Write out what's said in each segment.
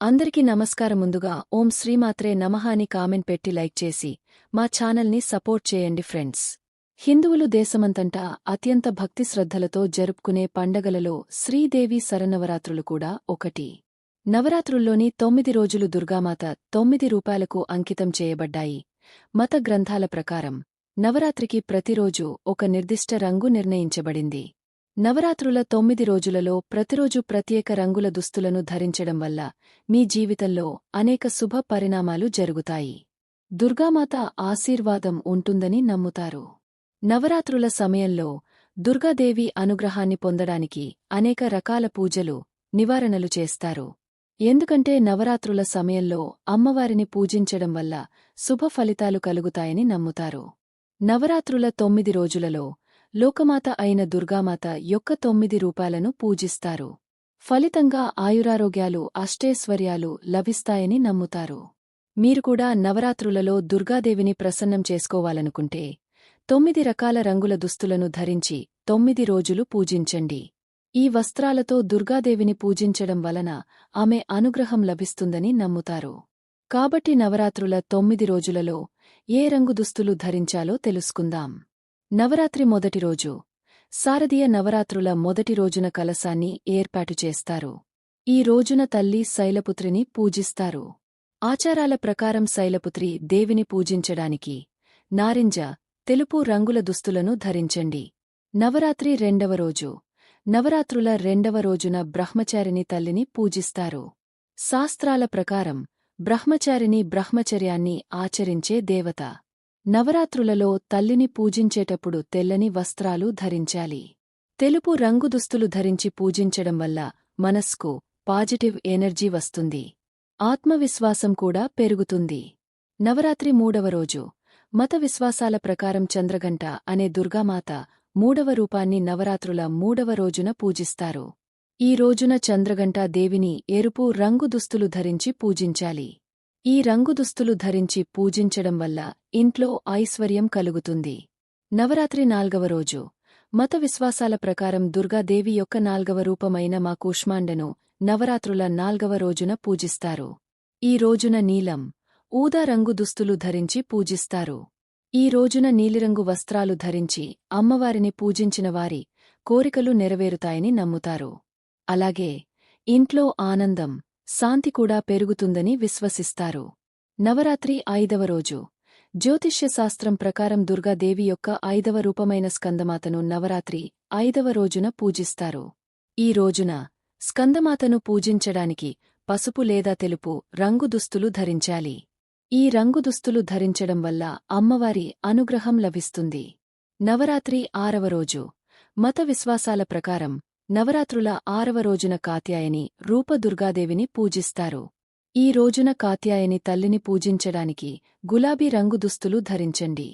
అందరికీ నమస్కారం ముందుగా ఓం శ్రీమాత్రే నమః అని కామెంట్ పెట్టి లైక్ చేసి మా ఛానల్ని సపోర్ట్ చేయండి ఫ్రెండ్స్. హిందువులు దేశమంతంటా అత్యంత భక్తి శ్రద్ధలతో జరుపుకునే పండగలలో శ్రీదేవి శరనవరాత్రులు కూడా ఒకటి. నవరాత్రుల్లోని తొమ్మిది రోజులు దుర్గామాత తొమ్మిది రూపాయలకు అంకితం చేయబడ్డాయి. మత గ్రంథాల ప్రకారం నవరాత్రికి ప్రతిరోజు ఒక నిర్దిష్ట రంగు నిర్ణయించబడింది. నవరాత్రుల తొమ్మిది రోజులలో ప్రతిరోజు ప్రత్యేక రంగుల దుస్తులను ధరించడం వల్ల మీ జీవితంలో అనేక శుభ పరిణామాలు జరుగుతాయి. దుర్గామాత ఆశీర్వాదం ఉంటుందని నమ్ముతారు. నవరాత్రుల సమయంలో దుర్గాదేవి అనుగ్రహాన్ని పొందడానికి అనేక రకాల పూజలు నివారణలు చేస్తారు. ఎందుకంటే నవరాత్రుల సమయంలో అమ్మవారిని పూజించడం వల్ల శుభ ఫలితాలు కలుగుతాయని నమ్ముతారు. నవరాత్రుల తొమ్మిది రోజులలో లోకమాత అయిన దుర్గామాత యొక్క తొమ్మిది రూపాలను పూజిస్తారు. ఫలితంగా ఆయురారోగ్యాలు అష్టైశ్వర్యాలు లభిస్తాయని నమ్ముతారు. మీరు కూడా నవరాత్రులలో దుర్గాదేవిని ప్రసన్నం చేసుకోవాలనుకుంటే తొమ్మిది రకాల రంగుల దుస్తులను ధరించి తొమ్మిది రోజులు పూజించండి. ఈ వస్త్రాలతో దుర్గాదేవిని పూజించడం వలన ఆమె అనుగ్రహం లభిస్తుందని నమ్ముతారు. కాబట్టి నవరాత్రుల తొమ్మిది రోజులలో ఏ రంగు దుస్తులు ధరించాలో తెలుసుకుందాం. నవరాత్రి మొదటి రోజు. శారదీయ నవరాత్రుల మొదటి రోజున కలశాన్ని ఏర్పాటు చేస్తారు. ఈ రోజున తల్లి శైలపుత్రిని పూజిస్తారు. ఆచారాల ప్రకారం శైలపుత్రి దేవిని పూజించడానికి నారింజ తెలుపు రంగుల దుస్తులను ధరించండి. నవరాత్రి రెండవ రోజు. నవరాత్రుల రెండవ రోజున బ్రహ్మచారిని తల్లిని పూజిస్తారు. శాస్త్రాల ప్రకారం బ్రహ్మచారిని బ్రహ్మచర్యాన్ని ఆచరించే దేవత. నవరాత్రులలో తల్లిని పూజించేటప్పుడు తెల్లని వస్త్రాలు ధరించాలి. తెలుపు రంగు దుస్తులు ధరించి పూజించడం వల్ల మనస్కు పాజిటివ్ ఎనర్జీ వస్తుంది. ఆత్మవిశ్వాసం కూడా పెరుగుతుంది. నవరాత్రి మూడవ రోజు. మత విశ్వాసాల ప్రకారం చంద్రగంట అనే దుర్గామాత మూడవ రూపాన్ని నవరాత్రుల మూడవ రోజున పూజిస్తారు. ఈ రోజున చంద్రగంట దేవిని ఎరుపు రంగు దుస్తులు ధరించి పూజించాలి. ఈ రంగు దుస్తులు ధరించి పూజించడం వల్ల ఇంట్లో ఐశ్వర్యం కలుగుతుంది. నవరాత్రి నాల్గవ రోజు. మత విశ్వాసాల ప్రకారం దుర్గాదేవి యొక్క నాల్గవ రూపమైన మా కూష్మాండను నవరాత్రుల నాల్గవ రోజున పూజిస్తారు. ఈ రోజున నీలం ఊదా రంగు దుస్తులు ధరించి పూజిస్తారు. ఈ రోజున నీలిరంగు వస్త్రాలు ధరించి అమ్మవారిని పూజించిన వారి కోరికలు నెరవేరుతాయని నమ్ముతారు. అలాగే ఇంట్లో ఆనందం శాంతి కూడా పెరుగుతుందని విశ్వసిస్తారు. నవరాత్రి ఐదవ రోజు. జ్యోతిష్యశాస్త్రం ప్రకారం దుర్గాదేవి యొక్క ఐదవ రూపమైన స్కందమాతను నవరాత్రి ఐదవ రోజున పూజిస్తారు. ఈ రోజున స్కందమాతను పూజించడానికి పసుపు లేదా తెలుపు రంగు దుస్తులు ధరించాలి. ఈ రంగు దుస్తులు ధరించడం వల్ల అమ్మవారి అనుగ్రహం లభిస్తుంది. నవరాత్రి ఆరవ రోజు. మత విశ్వాసాల ప్రకారం నవరాత్రుల ఆరవ రోజున కాత్యాయని రూపదుర్గాదేవిని పూజిస్తారు. ఈ రోజున కాత్యాయని తల్లిని పూజించడానికి గులాబీ రంగు దుస్తులు ధరించండి.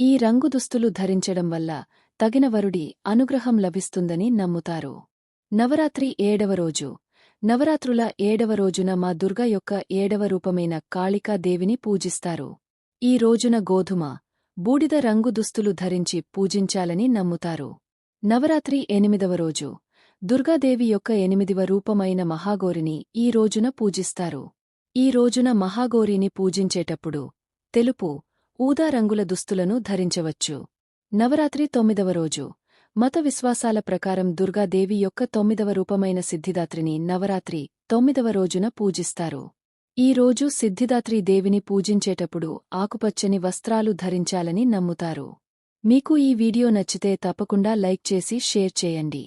ఈ రంగు దుస్తులు ధరించడం వల్ల తగిన వరుడి అనుగ్రహం లభిస్తుందని నమ్ముతారు. నవరాత్రి ఏడవ రోజు. నవరాత్రుల ఏడవ రోజున మా దుర్గ యొక్క ఏడవ రూపమైన కాళికాదేవిని పూజిస్తారు. ఈ రోజున గోధుమ బూడిద రంగు దుస్తులు ధరించి పూజించాలని నమ్ముతారు. నవరాత్రి ఎనిమిదవ రోజు. దుర్గాదేవి యొక్క ఎనిమిదివ రూపమైన మహాగోరిని ఈ రోజున పూజిస్తారు. ఈ రోజున మహాగోరిని పూజించేటప్పుడు తెలుపు ఊదా రంగుల దుస్తులను ధరించవచ్చు. నవరాత్రి తొమ్మిదవ రోజు. మత విశ్వాసాల ప్రకారం దుర్గాదేవి యొక్క తొమ్మిదవ రూపమైన సిద్ధిదాత్రిని నవరాత్రి తొమ్మిదవ రోజున పూజిస్తారు. ఈ రోజు సిద్ధిదాత్రి దేవిని పూజించేటప్పుడు ఆకుపచ్చని వస్త్రాలు ధరించాలని నమ్ముతారు. మీకు ఈ వీడియో నచ్చితే తప్పకుండా లైక్ చేసి షేర్ చేయండి.